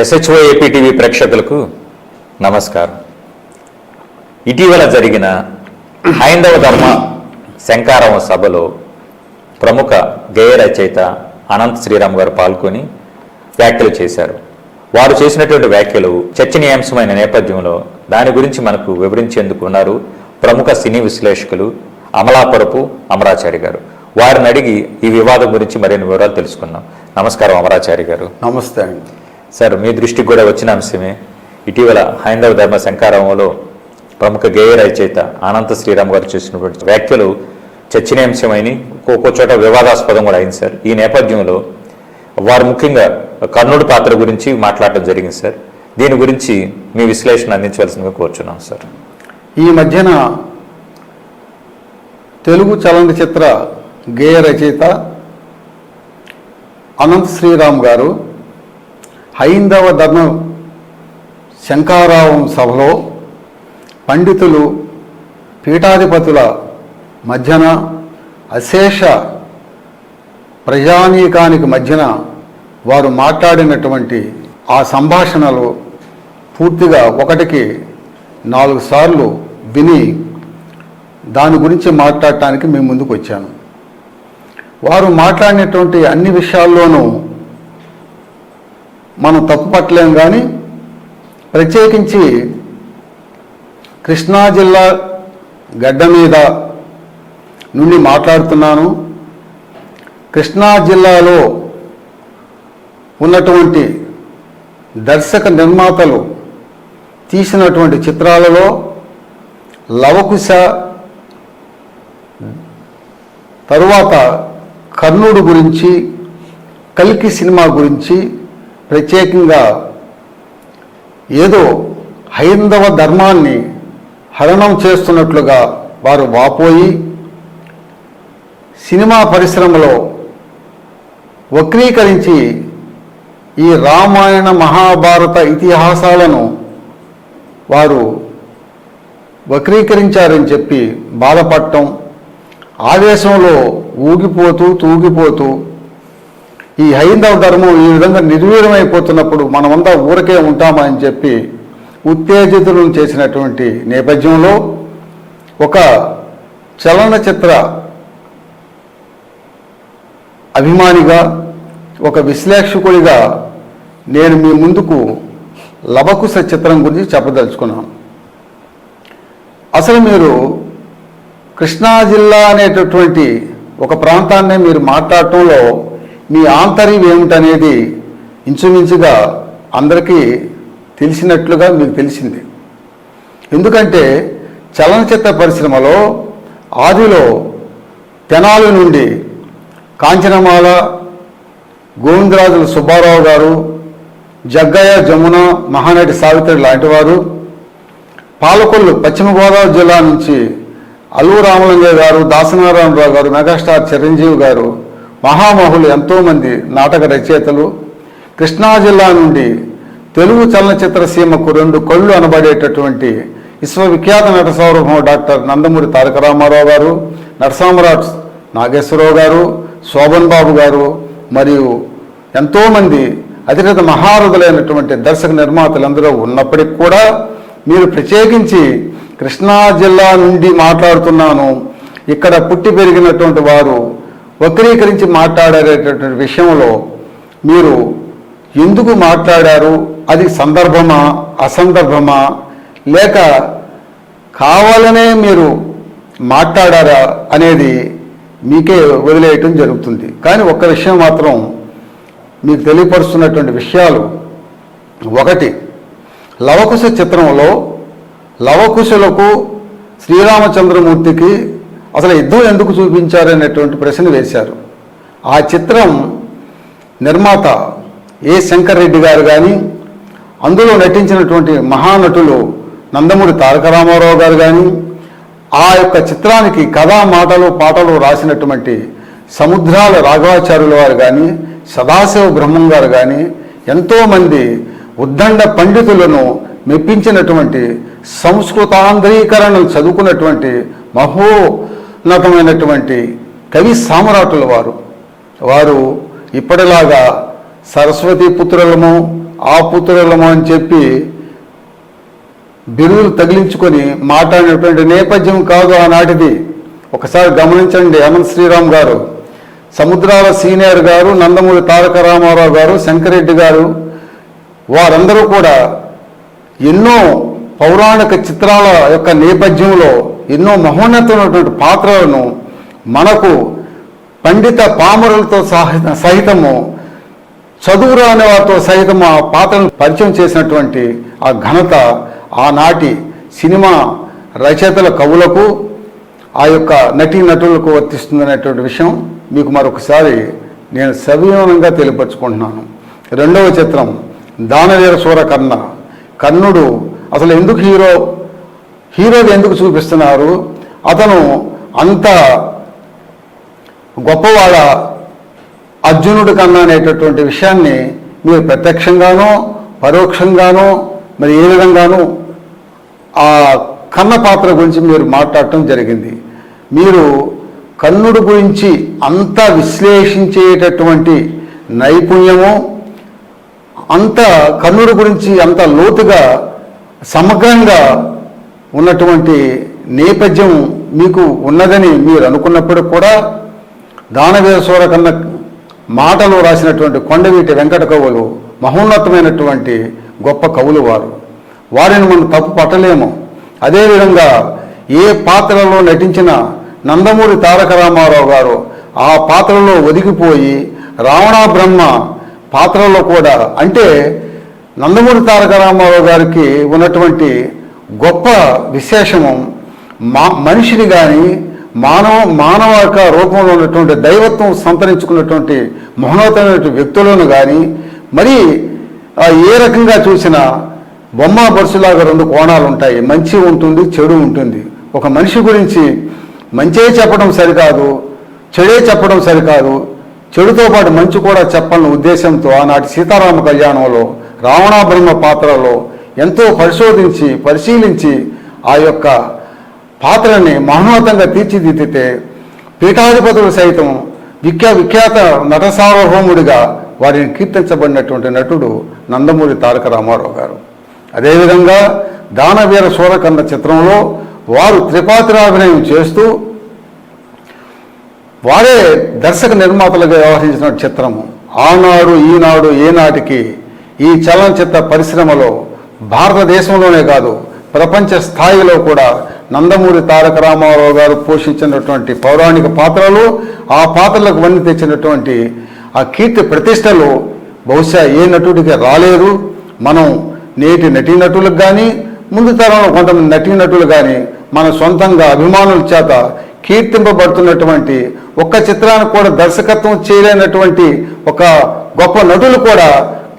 SHO APTV ప్రేక్షకులకు నమస్కారం. ఇటీవల జరిగిన హైందవ ధర్మ శంకారవ సభలో ప్రముఖ గేయ రచయిత అనంత్ శ్రీరామ్ గారు పాల్గొని వ్యాఖ్యలు చేశారు. వారు చేసినటువంటి వ్యాఖ్యలు చర్చనీయాంశమైన నేపథ్యంలో దాని గురించి మనకు వివరించేందుకు ఉన్నారు ప్రముఖ సినీ విశ్లేషకులు అమలాపరపు అమరాచారి గారు. వారిని అడిగి ఈ వివాదం గురించి మరిన్ని వివరాలు తెలుసుకుందాం. నమస్కారం అమరాచారి గారు. నమస్తే అండి. సార్ మీ దృష్టికి కూడా వచ్చిన అంశమే ఇటీవల హైందవ ధర్మ శంకారంలో ప్రముఖ గేయ రచయిత అనంత శ్రీరామ్ గారు చేసినటువంటి వ్యాఖ్యలు చర్చనీయాంశమైనవి. ఒక్కో చోట వివాదాస్పదం కూడా అయింది సార్. ఈ నేపథ్యంలో వారు ముఖ్యంగా కర్ణుడి పాత్ర గురించి మాట్లాడటం జరిగింది సార్. దీని గురించి మీ విశ్లేషణ అందించవలసిందిగా కోరుచున్నాం సార్. ఈ మధ్యన తెలుగు చలనచిత్ర గేయ రచయిత అనంత్ శ్రీరామ్ గారు హైందవ ధర్మ శంకారావం సభలో పండితులు పీఠాధిపతుల మధ్యన అశేష ప్రజానీకానికి మధ్యన వారు మాట్లాడినటువంటి ఆ సంభాషణలు పూర్తిగా ఒకటికి నాలుగు సార్లు విని దాని గురించి మాట్లాడటానికి మేము ముందుకు వచ్చాను వారు మాట్లాడినటువంటి అన్ని విషయాల్లోనూ మనం తప్పు పట్టలేం కానీ ప్రత్యేకించి కృష్ణా జిల్లా గడ్డ మీద నుండి మాట్లాడుతున్నాను. కృష్ణా జిల్లాలో ఉన్నటువంటి దర్శక నిర్మాతలు తీసినటువంటి చిత్రాలలో లవకుశ తరువాత కర్ణుడు గురించి కల్కి సినిమా గురించి ప్రత్యేకంగా ఏదో హైందవ ధర్మాన్ని హరణం చేస్తున్నట్లుగా వారు వాపోయి సినిమా పరిశ్రమలో వక్రీకరించి ఈ రామాయణ మహాభారత ఇతిహాసాలను వారు వక్రీకరించారని చెప్పి బాధపడటం ఆవేశంలో ఊగిపోతూ తూగిపోతూ ఈ హైందవ ధర్మం ఈ విధంగా నిర్వీర్యమైపోతున్నప్పుడు మనమంతా ఊరకే ఉంటామా అని చెప్పి ఉత్తేజితులను చేసినటువంటి నేపథ్యంలో ఒక చలనచిత్ర అభిమానిగా ఒక విశ్లేషకుడిగా నేను మీ ముందుకు లవకుశ చిత్రం గురించి చెప్పదలుచుకున్నాను. అసలు మీరు కృష్ణా జిల్లా అనేటటువంటి ఒక ప్రాంతాన్ని మీరు మాట్లాడటంలో మీ ఆంతర్యం ఏమిటనేది ఇంచుమించుగా అందరికీ తెలిసినట్లుగా మీకు తెలిసింది. ఎందుకంటే చలనచిత్ర పరిశ్రమలో ఆదిలో తెనాలి నుండి కాంచనమాల గోవిందరాజుల సుబ్బారావు గారు జగ్గయ్య జమున మహానటి సావిత్రి లాంటి వారు పాలకొల్లు పశ్చిమ గోదావరి జిల్లా నుంచి అల్లు రామలింగయ్య గారు దాసనారాయణరావు గారు మెగాస్టార్ చిరంజీవి గారు మహామహులు ఎంతోమంది నాటక రచయితలు. కృష్ణా జిల్లా నుండి తెలుగు చలనచిత్ర సీమకు రెండు కళ్ళు అనబడేటటువంటి విశ్వవిఖ్యాత నట సౌరభం డాక్టర్ నందమూరి తారక రామారావు గారు నరసామరాజ్ నాగేశ్వరరావు గారు శోభన్ బాబు గారు మరియు ఎంతోమంది అతిరథ మహారథులైనటువంటి దర్శక నిర్మాతలందరూ ఉన్నప్పటికీ కూడా మీరు ప్రత్యేకించి కృష్ణా జిల్లా నుండి మాట్లాడుతున్నాను. ఇక్కడ పుట్టి పెరిగినటువంటి వారు వక్రీకరించి మాట్లాడేటటువంటి విషయంలో మీరు ఎందుకు మాట్లాడారు? అది సందర్భమా? అసందర్భమా? లేక కావాలనే మీరు మాట్లాడారా అనేది మీకే వదిలేయటం జరుగుతుంది. కానీ ఒక్క విషయం మాత్రం మీకు తెలియపరుస్తున్నటువంటి విషయాలు ఒకటి లవకుశ చిత్రంలో లవకుశులకు శ్రీరామచంద్రమూర్తికి అసలు యుద్ధం ఎందుకు చూపించారు అనేటువంటి ప్రశ్న వేశారు. ఆ చిత్రం నిర్మాత ఏ శంకర్ రెడ్డి గారు కానీ అందులో నటించినటువంటి మహానటులు నందమూరి తారక రామారావు గారు కానీ ఆ యొక్క చిత్రానికి కథా మాటలు పాటలు రాసినటువంటి సముద్రాల రాఘవాచార్యుల వారు కానీ సదాశివ బ్రహ్మం గారు కానీ ఎంతోమంది ఉద్దండ పండితులను మెప్పించినటువంటి సంస్కృతాంధ్రీకరణను చదువుకున్నటువంటి మహో మహోన్నతమైనటువంటి కవి సామరాటుల వారు. వారు ఇప్పటిలాగా సరస్వతి పుత్రులము ఆ పుత్రులము అని చెప్పి బిరువులు తగిలించుకొని మాట్లాడినటువంటి నేపథ్యం కాదు ఆనాటిది. ఒకసారి గమనించండి హేమంత్ శ్రీరామ్ గారు. సముద్రాల సీనియర్ గారు నందమూరి తారక రామారావు గారు శంకరెడ్డి గారు వారందరూ కూడా ఎన్నో పౌరాణిక చిత్రాల యొక్క నేపథ్యంలో ఎన్నో మహోన్నతమైనటువంటి పాత్రలను మనకు పండిత పామరులతో సహ- సహితము చదువు రాని వారితో సహితం ఆ పాత్రను పరిచయం చేసినటువంటి ఆ ఘనత ఆనాటి సినిమా రచయితల కవులకు ఆ యొక్క నటీ నటులకు వర్తిస్తుందనేటువంటి విషయం మీకు మరొకసారి నేను సవివరంగా తెలియపరుచుకుంటున్నాను. రెండవ చిత్రం దానవీర సూరకర్ణ కర్ణుడు అసలు ఎందుకు హీరో హీరోలు ఎందుకు చూపిస్తున్నారు? అతను అంత గొప్పవాడ అర్జునుడు కన్నా అనేటటువంటి విషయాన్ని మీరు ప్రత్యక్షంగానో పరోక్షంగానో మరి ఏ విధంగానో ఆ కన్న పాత్ర గురించి మీరు మాట్లాడటం జరిగింది. మీరు కన్నుడు గురించి అంత విశ్లేషించేటటువంటి నైపుణ్యము అంత కన్నుడు గురించి అంత లోతుగా సమగ్రంగా ఉన్నటువంటి నేపథ్యం మీకు ఉన్నదని మీరు అనుకున్నప్పుడు కూడా దానవీర సూర కన్న మాటలు రాసినటువంటి కొండవీటి వెంకట కవులు మహోన్నతమైనటువంటి గొప్ప కవులు వారు. వారిని మనం తప్పు పట్టలేము. అదేవిధంగా ఏ పాత్రలో నటించిన నందమూరి తారక రామారావు గారు ఆ పాత్రలో ఒదిగిపోయి రావణ బ్రహ్మ పాత్రలో కూడా అంటే నందమూరి తారక రామారావు గారికి ఉన్నటువంటి గొప్ప విశేషము మా మనిషిని కానీ మానవ మానవ యొక్క రూపంలో ఉన్నటువంటి దైవత్వం సంతరించుకున్నటువంటి మహోన్నతమైనటువంటి వ్యక్తులను కానీ మరి ఏ రకంగా చూసినా బొమ్మ బరుసులాగా రెండు కోణాలు ఉంటాయి. మంచి ఉంటుంది చెడు ఉంటుంది. ఒక మనిషి గురించి మంచే చెప్పడం సరికాదు చెడే చెప్పడం సరికాదు. చెడుతో పాటు మంచి కూడా చెప్పాలన్న ఉద్దేశంతో ఆనాటి సీతారామ కళ్యాణంలో రావణ బ్రహ్మ పాత్రలో ఎంతో పరిశోధించి పరిశీలించి ఆ యొక్క పాత్రని మహోన్నతంగా తీర్చిదిద్దితే పీఠాధిపతులు సైతం విఖ్యా విఖ్యాత నట సార్వభౌముడిగా వారిని కీర్తించబడినటువంటి నటుడు నందమూరి తారక రామారావు గారు. అదేవిధంగా దానవీర సూరకన్న చిత్రంలో వారు త్రిపాత్రాభినయం చేస్తూ వారే దర్శక నిర్మాతలుగా వ్యవహరించిన చిత్రము. ఆనాడు ఈనాడు ఏనాటికి ఈ చలనచిత్ర పరిశ్రమలో భారతదేశంలోనే కాదు ప్రపంచ స్థాయిలో కూడా నందమూరి తారక రామారావు గారు పోషించినటువంటి పౌరాణిక పాత్రలు ఆ పాత్రలకు వన్ని తెచ్చినటువంటి ఆ కీర్తి ప్రతిష్టలు బహుశా ఏ నటుడికి రాలేదు. మనం నేటి నటీనటులకు కానీ ముందు తరంలో కొంతమంది నటీనటులు కానీ మన సొంతంగా అభిమానుల చేత కీర్తింపబడుతున్నటువంటి ఒక్క చిత్రానికి కూడా దర్శకత్వం చేయలేనటువంటి ఒక గొప్ప నటులు కూడా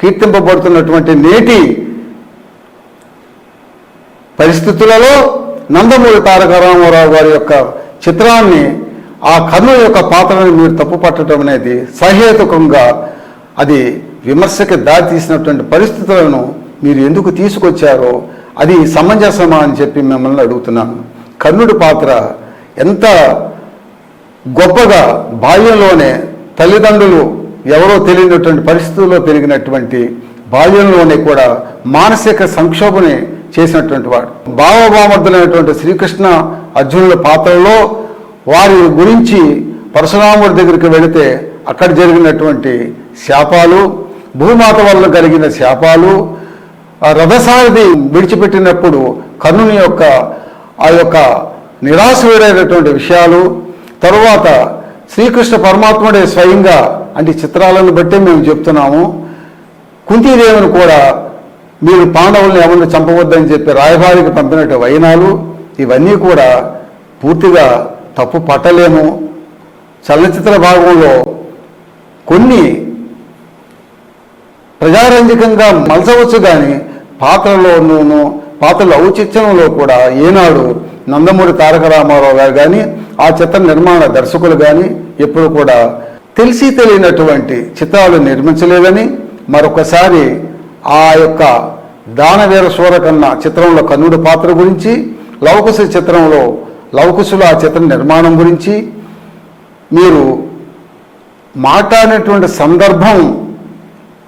కీర్తింపబడుతున్నటువంటి నేటి పరిస్థితులలో నందమూరి తారక రామారావు గారి యొక్క చిత్రాన్ని ఆ కర్ణుల యొక్క పాత్రను మీరు తప్పు పట్టడం అనేది సహేతుకంగా అది విమర్శకి దారి తీసినటువంటి పరిస్థితులను మీరు ఎందుకు తీసుకొచ్చారో అది సమంజసమా అని చెప్పి మిమ్మల్ని అడుగుతున్నాను. కర్ణుడి పాత్ర ఎంత గొప్పగా బాల్యంలోనే తల్లిదండ్రులు ఎవరో తెలియనటువంటి పరిస్థితుల్లో పెరిగినటువంటి బాల్యంలోనే కూడా మానసిక సంక్షోభని చేసినటువంటి వాడు. భావభామర్థులైనటువంటి శ్రీకృష్ణ అర్జునుల పాత్రలో వారి గురించి పరశురాముడి దగ్గరికి వెళితే అక్కడ జరిగినటువంటి శాపాలు భూమాత వల్ల కలిగిన శాపాలు ఆ రథసారథి విడిచిపెట్టినప్పుడు కర్ణుని యొక్క ఆ యొక్క నిరాశ విషయాలు తరువాత శ్రీకృష్ణ పరమాత్ముడే స్వయంగా అంటే చిత్రాలను బట్టే మేము చెప్తున్నాము. కుంతీదేవిని కూడా మీరు పాండవుల్ని ఎవరిని చంపవద్దని చెప్పి రాయబారికి పంపినట్టు వైనాలు ఇవన్నీ కూడా పూర్తిగా తప్పు పట్టలేము. చలనచిత్ర భాగంలో కొన్ని ప్రజారంజకంగా మలచవచ్చు కానీ పాత్రలోనూ పాత్రల ఔచిత్యంలో కూడా ఏనాడు నందమూరి తారక రామారావు గారు కానీ ఆ చిత్ర నిర్మాణ దర్శకులు కానీ ఎప్పుడు కూడా తెలిసి తెలియనటువంటి చిత్రాలు నిర్మించలేదని మరొకసారి ఆ యొక్క దానవీర సూరకన్న చిత్రంలో కన్నుడు పాత్ర గురించి లవకుశ చిత్రంలో లవకుశుల ఆ చిత్ర నిర్మాణం గురించి మీరు మాట్లాడినటువంటి సందర్భం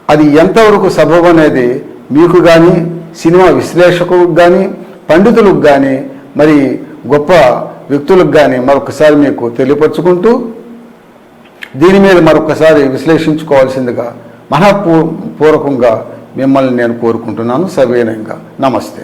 అది ఎంతవరకు సబబు అనేది మీకు కానీ సినిమా విశ్లేషకులకు కానీ పండితులకు కానీ మరి గొప్ప వ్యక్తులకు కానీ మరొకసారి మీకు తెలియపరుచుకుంటూ దీని మీద మరొకసారి విశ్లేషించుకోవాల్సిందిగా మనపూ పూర్వకంగా మిమ్మల్ని నేను కోరుకుంటున్నాను. సవినయంగా నమస్తే.